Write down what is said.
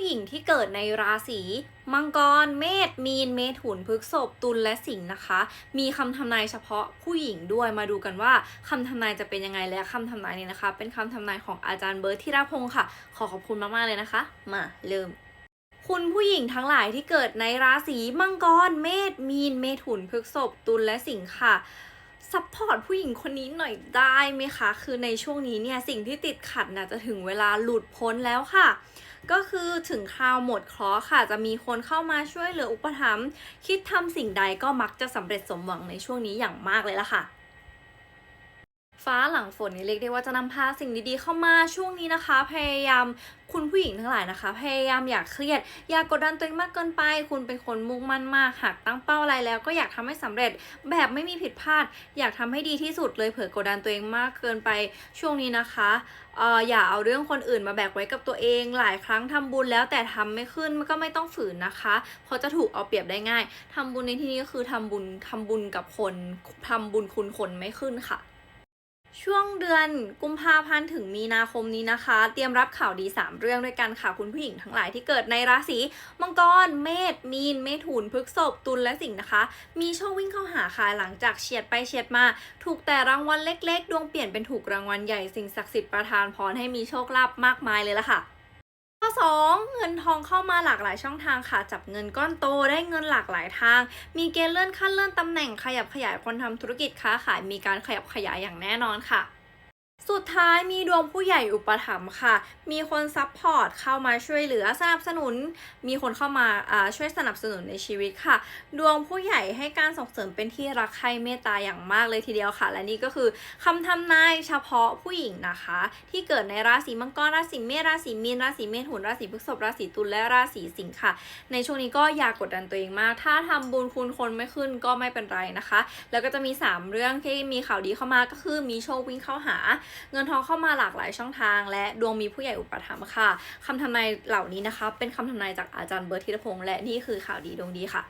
ผู้หญิงที่เกิดในราศีมังกร เมษ มีน เมถุน พฤกษภตุล และสิงห์นะคะ มีคำทำนายเฉพาะผู้หญิงด้วย มาดูกันว่าคำทำนายจะเป็นยังไง และคำทำนายนี้นะคะ เป็นคำทำนายของอาจารย์เบิร์ตธีรพงศ์ค่ะ ขอขอบคุณมาก ๆ เลยนะคะ มาเริ่มคุณผู้หญิงทั้งหลายที่เกิดในราศีมังกร เมษ มีน เมถุน พฤกษภตุล และสิงห์ค่ะ ซัพพอร์ตผู้หญิงคนนี้หน่อยได้ไหมคะ คือในช่วงนี้เนี่ยสิ่งที่ติดขัดน่ะจะถึงเวลาหลุดพ้นแล้วค่ะ ก็คือถึงคราวหมดเคราะห์ค่ะ จะมีคนเข้ามาช่วยเหลืออุปถัมภ์คิดทำสิ่งใดก็มักจะสำเร็จสมหวังในช่วงนี้อย่างมากเลยล่ะค่ะ ฟ้าหลังฝนนี่เรียกได้ว่าจะนำพาสิ่งดีๆเข้ามาช่วงนี้นะคะ พยายามคุณผู้หญิงทั้งหลายนะคะ พยายามอย่าเครียด อย่ากกดดันตัวเองมากเกินไป คุณเป็นคนมุ่งมั่นมากหากตั้งเป้าอะไรแล้ว ก็อยากทำให้สำเร็จแบบไม่มีผิดพลาด อยากทำให้ดีที่สุดเลยเผื่อกดดันตัวเองมากเกินไปช่วงนี้นะคะเอ่ออย่าเอาเรื่องคนอื่นมาแบกไว้กับตัวเอง หลายครั้งทำบุญแล้วแต่ทำไม่ขึ้นก็ไม่ต้องฝืนนะคะเพราะจะถูกเอาเปรียบได้ง่ายทำบุญในที่นี้ก็คือทำบุญทำบุญกับคนทำบุญคุณคนไม่ขึ้นค่ะ ช่วงเดือนกุมภาพันธ์ถึงมีนาคมนี้นะคะ เตรียมรับข่าวดี 3 เรื่องด้วยกันค่ะคุณผู้หญิงทั้งหลายที่เกิดในราศีมังกร เมษมีน เมถุนพฤกษภตุลและสิงห์นะคะ มีโชควิ่งเข้าหาค่ะหลังจากเฉียดไปเฉียดมา ถูกแต่รางวัลเล็ก ๆ ดวงเปลี่ยนเป็นถูกรางวัลใหญ่สิ่งศักดิ์สิทธิ์ประทานพรให้มีโชคลาภมากมายเลยล่ะค่ะ ข้อ 2 เงินทองเข้ามาหลากหลายช่องทางค่ะ จับเงินก้อนโตได้เงินหลากหลายทาง มีเกณฑ์เลื่อนขั้นเลื่อนตำแหน่งขยับขยายคนทำธุรกิจค้าขายมีการขยับขยายอย่างแน่นอนค่ะ สุดท้ายมีดวงผู้ใหญ่อุปถัมภ์ค่ะ มีคนซัพพอร์ตเข้ามาช่วยเหลือสนับสนุน มีคนเข้ามาช่วยสนับสนุนในชีวิตค่ะ ดวงผู้ใหญ่ให้การส่งเสริมเป็นที่รักใคร่เมตตาอย่างมากเลยทีเดียวค่ะ และนี่ก็คือคำทำนายเฉพาะผู้หญิงนะคะ ที่เกิดในราศีมังกร ราศีเมษ ราศีมีน ราศีเมถุน ราศีพฤษภ ราศีตุล และราศีสิงค์ค่ะ ในช่วงนี้ก็อย่ากกดดันตัวเองมาก ถ้าทำบุญคุณคนไม่ขึ้นก็ไม่เป็นไรนะคะ แล้วก็จะมี 3 เรื่องที่มีข่าวดีเข้ามาก็คือมีโชควิ่งเข้าหาเงินทองเข้ามาหลากหลายช่องทาง และดวงมีผู้ใหญ่อุปถัมภ์ค่ะคำทำนายเหล่านี้นะคะ เป็นคำทำนายจากอาจารย์เบิร์ตธีรพงษ์และนี่คือข่าวดีดวงดีค่ะ